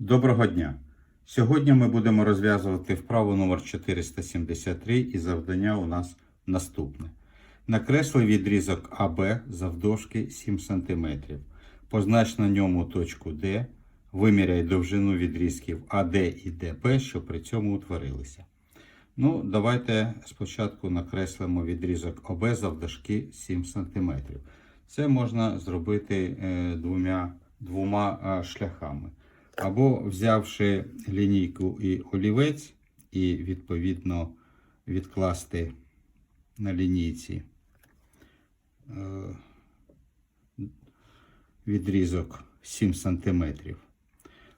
Доброго дня! Сьогодні ми будемо розв'язувати вправу номер 473 і завдання у нас наступне. Накресли відрізок АБ завдовжки 7 см. Познач на ньому точку D, виміряй довжину відрізків АД і ДБ, що при цьому утворилися. Ну, давайте спочатку накреслимо відрізок ОБ завдовжки 7 см. Це можна зробити е, двома, двома е, шляхами. Або взявши лінійку і олівець, і відповідно відкласти на лінійці е, відрізок 7 см.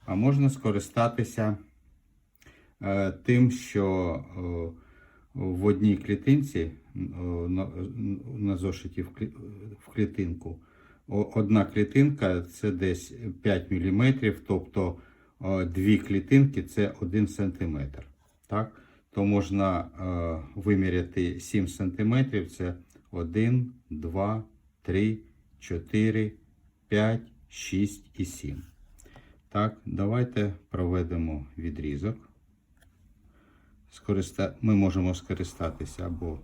А можна скористатися е, тим, що е, в одній клітинці на, зошиті в клітинку одна клітинка це десь 5 мм, тобто дві клітинки це 1 см. Так? То можна е, виміряти 7 см, це 1, 2, 3, 4, 5, 6 і 7. Так, давайте проведемо відрізок. Ми можемо скористатися або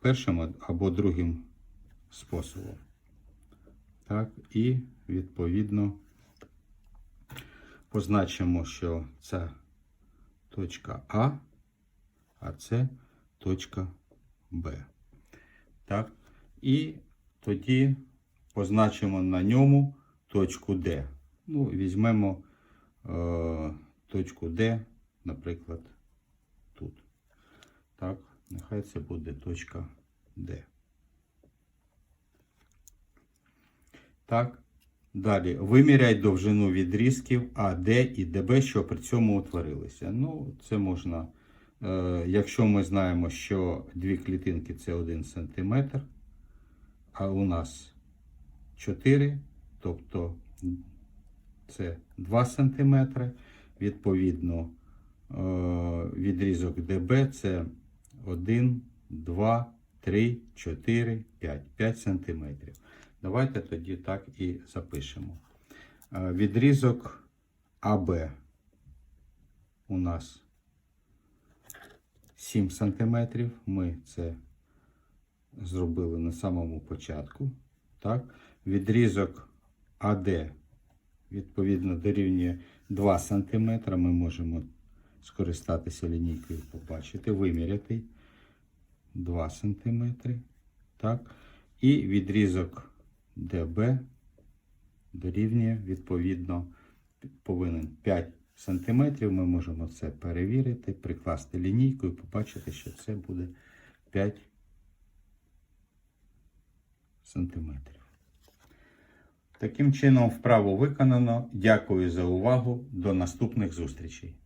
першим, або другим способом. Так, і відповідно позначимо, що це точка А, а це точка Б. Так, і тоді позначимо на ньому точку Д. Ну, візьмемо е, точку Д, наприклад, тут. Так, нехай це буде точка Д. Так. Далі. Виміряй довжину відрізків АД і ДБ, що при цьому утворилися. Ну, це можна, е, якщо ми знаємо, що дві клітинки це 1 см, а у нас 4, тобто це 2 см. Відповідно, е, відрізок ДБ це 1, 2, 3, 4, 5, 5 см. Давайте тоді так і запишемо. Е, Відрізок АБ у нас 7 см. Ми це зробили на самому початку. Так? Відрізок АД відповідно дорівнює 2 см. Ми можемо скористатися лінійкою, побачити, виміряти 2 см. Так? І відрізок ДБ дорівнює, відповідно, повинен 5 см. Ми можемо це перевірити, прикласти лінійку і побачити, що це буде 5 см. Таким чином, вправо виконано. Дякую за увагу. До наступних зустрічей.